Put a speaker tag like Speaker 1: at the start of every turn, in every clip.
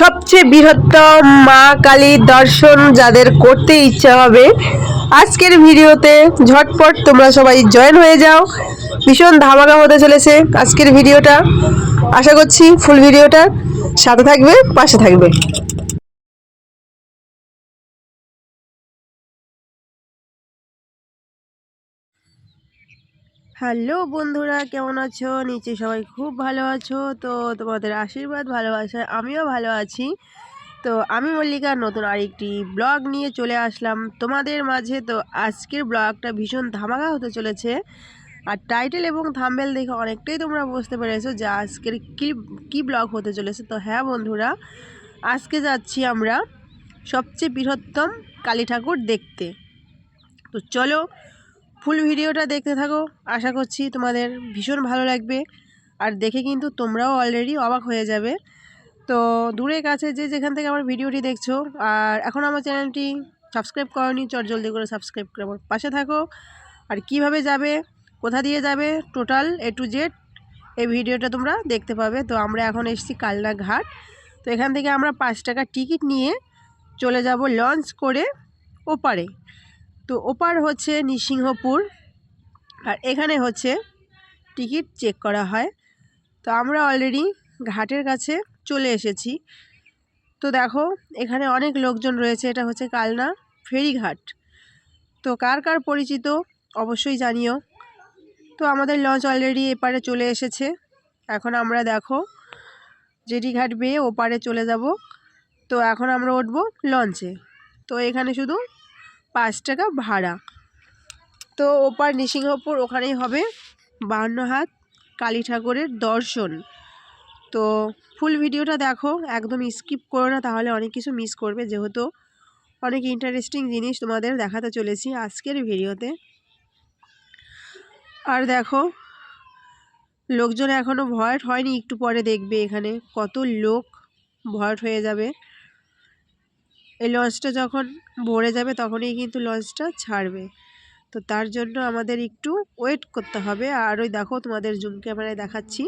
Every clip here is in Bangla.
Speaker 1: সবচেয়ে বৃহত্তম মা কালীর দর্শন যাদের করতে ইচ্ছা হবে, আজকের ভিডিওতে ঝটপট তোমরা সবাই জয়েন হয়ে যাও। ভীষণ ধামাকা হতে চলেছে আজকের ভিডিওটা। আশা করছি ফুল ভিডিওটা সাথে থাকবে, পাশে থাকবে। হ্যালো বন্ধুরা, কেমন আছো? নিচে সবাই খুব ভালো আছো। তো তোমাদের আশীর্বাদ ভালোবাসা আমিও ভালো আছি। তো আমি মল্লিকা, নতুন আরেকটি ব্লগ নিয়ে চলে আসলাম তোমাদের মাঝে। তো আজকের ব্লগটা ভীষণ ধামাকা হতে চলেছে। আর টাইটেল এবং থাম্বেল দেখে অনেকটাই তোমরা বুঝতে পেরেছ যে আজকের কী কী ব্লগ হতে চলেছে। তো হ্যাঁ বন্ধুরা, আজকে যাচ্ছি আমরা সবচেয়ে বৃহত্তম কালী ঠাকুর দেখতে। তো চলো ফুল ভিডিওটা দেখতে থাকো। আশা করছি তোমাদের ভীষণ ভালো লাগবে। আর দেখে কিন্তু তোমরাও অলরেডি অবাক হয়ে যাবে। তো দূরে কাছে যে যেখান থেকে আমার ভিডিওটি দেখছ, আর এখন আমার চ্যানেলটি সাবস্ক্রাইব করনি, চট জলদি করে সাবস্ক্রাইব করে আমার পাশে থাকো। আর কীভাবে যাবে, কোথা দিয়ে যাবে টোটাল এ টু জেড এই ভিডিওটা তোমরা দেখতে পাবে। তো আমরা এখন এসেছি কালনা ঘাট। তো এখান থেকে আমরা পাঁচ টাকা টিকিট নিয়ে চলে যাব লঞ্চ করে ওপারে। তো ওপার হচ্ছে নৃসিংহপুর আর এখানে হচ্ছে টিকিট চেক করা হয়। তো আমরা অলরেডি ঘাটের কাছে চলে এসেছি। তো দেখো, এখানে অনেক লোকজন রয়েছে, এটা হচ্ছে কালনা ফেরিঘাট। তো কার কার পরিচিত অবশ্যই জানিও। তো আমাদের লঞ্চ অলরেডি এপারে চলে এসেছে। এখন আমরা দেখো জেটি ঘাট বেয়ে ওপারে চলে যাব। তো এখন আমরা উঠব লঞ্চে। তো এখানে শুধু পাঁচ টাকা ভাড়া। তো ওপার নৃসিংহপুর ওখানেই হবে বাহান্ন হাত কালী ঠাকুরের দর্শন। তো ফুল ভিডিওটা দেখো, একদম স্কিপ করো না, তাহলে অনেক কিছু মিস করবে। যেহেতু অনেক ইন্টারেস্টিং জিনিস তোমাদের দেখাতে চলেছি আজকের ভিডিওতে। আর দেখো, লোকজন এখনও ভয়েট হয়নি, একটু পরে দেখবে এখানে কত লোক ভয়েট হয়ে যাবে। এই লঞ্চটা যখন ভরে যাবে তখনই কিন্তু লঞ্চটা ছাড়বে। তো তার জন্য আমাদের একটু ওয়েট করতে হবে। আর ওই দেখো তোমাদের জুম ক্যামেরায় দেখাচ্ছি।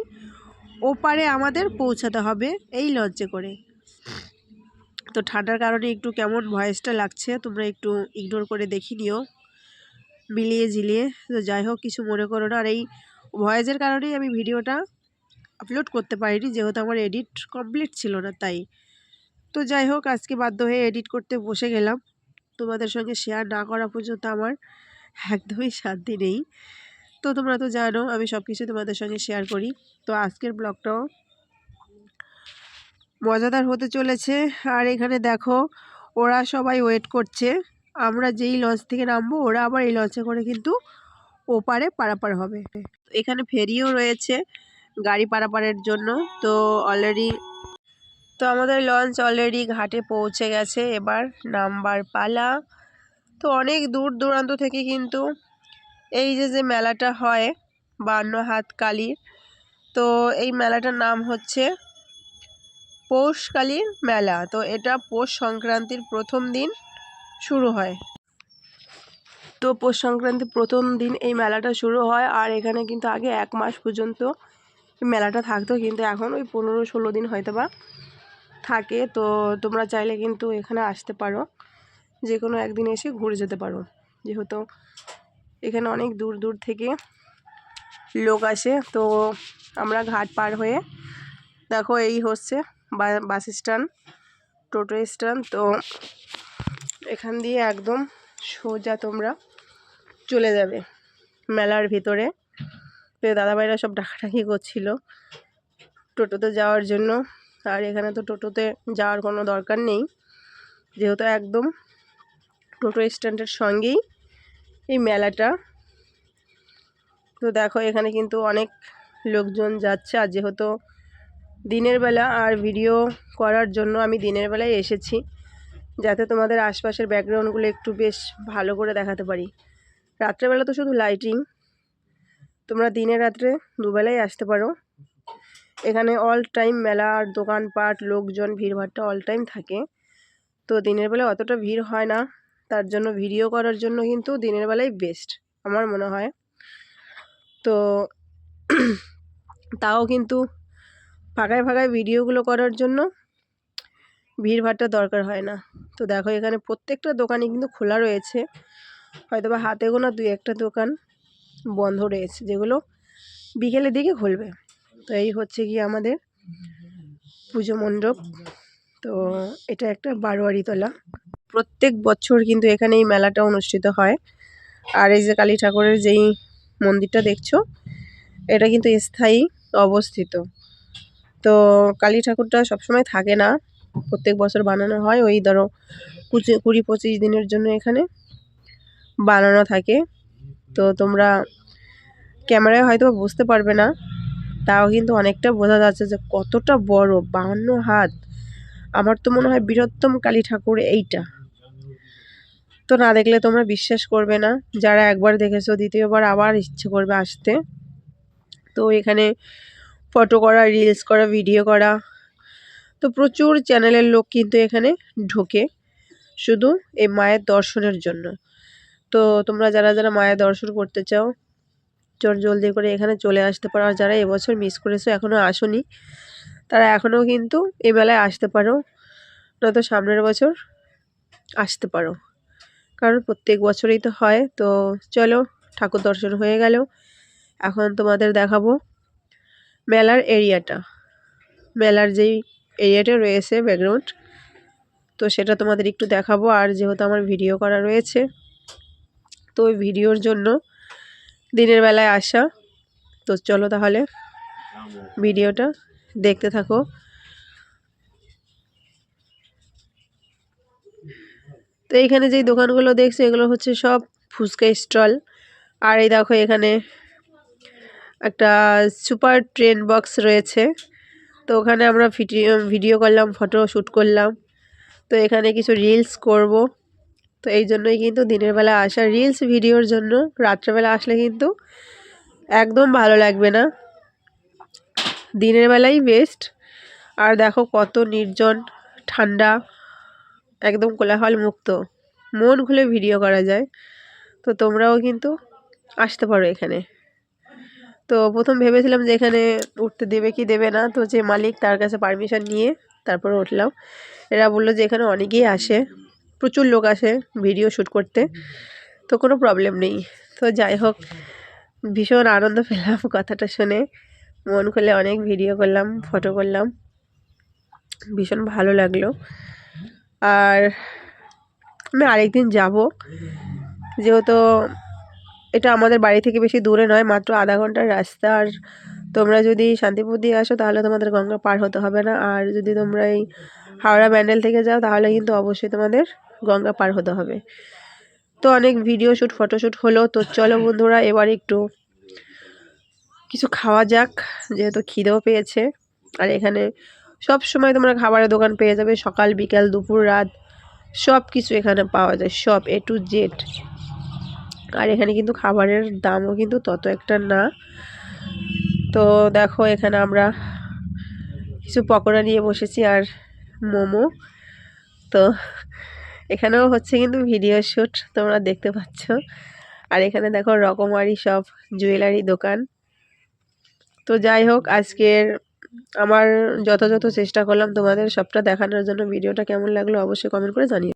Speaker 1: ওপারে আমাদের পৌঁছাতে হবে এই লঞ্চে করে। তো ঠান্ডার কারণে একটু কেমন ভয়েসটা লাগছে, তোমরা একটু ইগনোর করে দেখি নিও। মিলিয়ে ঝিলিয়ে। তো যাই হোক, কিছু মনে করো না। আর এই ভয়েসের কারণেই আমি ভিডিওটা আপলোড করতে পারিনি, যেহেতু আমার এডিট কমপ্লিট ছিল না, তাই। তো যাই হোক, আজকে বাধ্য হয়ে এডিট করতে বসে গেলাম। তোমাদের সঙ্গে শেয়ার না করা পর্যন্ত আমার একদমই শান্তি নেই। তো তোমরা তো জানো, আমি সব কিছু তোমাদের সঙ্গে শেয়ার করি। তো আজকের ব্লগটাও মজাদার হতে চলেছে। আর এখানে দেখো, ওরা সবাই ওয়েট করছে। আমরা যেই লঞ্চ থেকে নামবো, ওরা আবার এই লঞ্চে করে কিন্তু ওপারে পারাপার হবে। এখানে ফেরিও রয়েছে, গাড়ি পারাপারের জন্য। তো অলরেডি তো আমাদের লঞ্চ অলরেডি ঘাটে পৌঁছে গেছে, এবার নামবার পালা। তো অনেক দূর দূরান্ত থেকে কিন্তু এই যে যে মেলাটা হয় বান্ন হাত কালীর তো এই মেলাটার নাম হচ্ছে পৌষ কালীর মেলা। তো এটা পৌষ সংক্রান্তির প্রথম দিন শুরু হয়। তো পৌষ সংক্রান্তির প্রথম দিন এই মেলাটা শুরু হয়, আর এখানে কিন্তু আগে এক মাস পর্যন্ত মেলাটা থাকতো, কিন্তু এখন ওই পনেরো ষোলো দিন হয়তো বা থাকে, তো তোমরা চাইলে কিন্তু এখানে আসতে পারো। যে কোনো একদিন এসে ঘুরে যেতে পারো। যেহেতু এখানে অনেক দূর দূর থেকে লোক আসে, তো আমরা ঘাট পার হয়ে, দেখো এই হচ্ছে বাস স্ট্যান্ড, টোটো স্ট্যান্ড, তো এখান দিয়ে একদম সোজা তোমরা চলে যাবে মেলার ভিতরে। তো দাদাভাইরা সব ডাকাডাকি করছিল টোটোতে যাওয়ার জন্য। আর এখানে তো টোটোতে যাওয়ার কোনো দরকার নেই। যেহেতু একদম টোটো স্ট্যান্ডের সঙ্গেই এই মেলাটা। তো দেখো, এখানে কিন্তু অনেক লোকজন যাচ্ছে। আর যেহেতু দিনের বেলা আর ভিডিও করার জন্য আমি দিনের বেলায় এসেছি, যাতে তোমাদের আশপাশের ব্যাকগ্রাউন্ডগুলো একটু বেশ ভালো করে দেখাতে পারি। রাত্রেবেলা তো শুধু লাইটিং তোমরা দিনে রাত্রে দুবেলাই আসতে পারো। এখানে অল টাইম মেলা আর দোকানপাট, লোকজন ভিড়ভাট্টা অল টাইম থাকে। তো দিনের বেলা অতটা ভিড় হয় না। তার জন্য ভিডিও করার জন্য কিন্তু দিনের বেলাই বেস্ট আমার মনে হয়। তো তাও কিন্তু ফাঁকায় ফাঁকায় ভিডিওগুলো করার জন্য ভিড়ভাড়টা দরকার হয় না। তো দেখো এখানে প্রত্যেকটা দোকানই কিন্তু খোলা রয়েছে। হয়তো বা হাতে গোনা দুই একটা দোকান বন্ধ রয়েছে, যেগুলো বিকেলের দিকে খুলবে। তো এই হচ্ছে কি আমাদের পুজো মণ্ডপ। তো এটা একটা বারোয়ারি তলা প্রত্যেক বছর কিন্তু এখানে এই মেলাটা অনুষ্ঠিত হয়। আর এই যে কালী ঠাকুরের যেই মন্দিরটা দেখছ, এটা কিন্তু স্থায়ী অবস্থিত। তো কালী ঠাকুরটা সবসময় থাকে না। প্রত্যেক বছর বানানো হয়। ওই ধরো কুচি, কুড়ি, পঁচিশ দিনের জন্য এখানে বানানো থাকে। তো তোমরা ক্যামেরায় হয়তো বুঝতে পারবে না। তাও কিন্তু অনেকটা বোঝা যাচ্ছে যে কতটা বড় বাহান্ন হাত। আমার তো মনে হয় বৃহত্তম কালী ঠাকুর এইটা। তো না দেখলে তোমরা বিশ্বাস করবে না, যারা একবার দেখেছ, দ্বিতীয়বার আবার ইচ্ছে করবে আসতে। তো এখানে ফটো করা রিলস করা ভিডিও করা। তো প্রচুর চ্যানেলের লোক কিন্তু এখানে ঢোকে শুধু এই মায়ের দর্শনের জন্য। তো তোমরা যারা যারা মায়ের দর্শন করতে চাও চট জলদি করে এখানে চলে আসতে পারো। আর যারা এবছর মিস করেছ এখনও আসোনি, তারা এখনও কিন্তু এই মেলায় আসতে পারো। নয়তো সামনের বছর আসতে পারো। কারণ প্রত্যেক বছরেই তো হয়। তো চলো, ঠাকুর দর্শন হয়ে গেল। এখন তোমাদের দেখাবো মেলার এরিয়াটা মেলার যেই এরিয়াটা রয়েছে ব্যাকগ্রাউন্ড তো সেটা তোমাদের একটু দেখাবো। আর যেহেতু আমার ভিডিও করা রয়েছে, তো ওই ভিডিওর জন্য দিনের বেলায় আসা। তো চলো তাহলে ভিডিওটা দেখতে থাকো। তো এইখানে যেই দোকানগুলো দেখছ, এগুলো হচ্ছে সব ফুচকা স্টল। আর এই দেখো এখানে একটা সুপার ট্রেন বক্স রয়েছে। তো ওখানে আমরা ভিডিও ভিডিও করলাম, ফটো শ্যুট করলাম। তো এখানে কিছু রিলস করব। তো এই জন্যই কিন্তু দিনের বেলা আসা রিলস ভিডিওর জন্য, রাত্রেবেলা আসলে কিন্তু একদম ভালো লাগবে না। দিনের বেলাই বেস্ট আর দেখো কত নির্জন, ঠান্ডা, একদম কোলাহল মুক্ত মন খুলে ভিডিও করা যায়। তো তোমরাও কিন্তু আসতে পারো এখানে। তো প্রথম ভেবেছিলাম যে এখানে উঠতে দেবে কি দেবে না, তো যে মালিক তার কাছে পারমিশন নিয়ে তারপরে উঠলাম। এরা বলল যে এখানে অনেকেই আসে। প্রচুর লোক আসে ভিডিও শ্যুট করতে, তো কোনো প্রবলেম নেই। তো যাই হোক, ভীষণ আনন্দ পেলাম কথাটা শুনে। মন খুলে অনেক ভিডিও করলাম ফটো করলাম। ভীষণ ভালো লাগল। আর আমি আরেকদিন যাব। যেহেতু এটা আমাদের বাড়ি থেকে বেশি দূরে নয়, মাত্র আধা ঘণ্টার রাস্তা। আর তোমরা যদি শান্তিপুর দিয়ে আসো, তাহলে তোমাদের গঙ্গা পার হতে হবে না। আর যদি তোমরা এই হাওড়া ব্যান্ডেল থেকে যাও, তাহলে কিন্তু অবশ্যই তোমাদের গঙ্গা পার হতে হবে। তো অনেক ভিডিও শ্যুট ফটোশ্যুট হলো। তো চলো বন্ধুরা, এবার একটু কিছু খাওয়া যাক, যেহেতু খিদেও পেয়েছে। আর এখানে সব সময় তোমরা খাবারের দোকান পেয়ে যাবে। সকাল, বিকাল, দুপুর, রাত সব কিছু এখানে পাওয়া যায়, সব এ টু জেড আর এখানে কিন্তু খাবারের দামও কিন্তু তত একটা না। তো দেখো, এখানে আমরা কিছু পকোড়া নিয়ে বসেছি আর মোমো। তো এখানেও হচ্ছে কিন্তু ভিডিও শ্যুট তোমরা দেখতে পাচ্ছ। আর এখানে দেখো রকমারি সব জুয়েলারি দোকান। তো যাই হোক, আজকের আমার যথাযথ চেষ্টা করলাম তোমাদের সবটা দেখানোর জন্য। ভিডিওটা কেমন লাগল অবশ্যই কমেন্ট করে জানিও।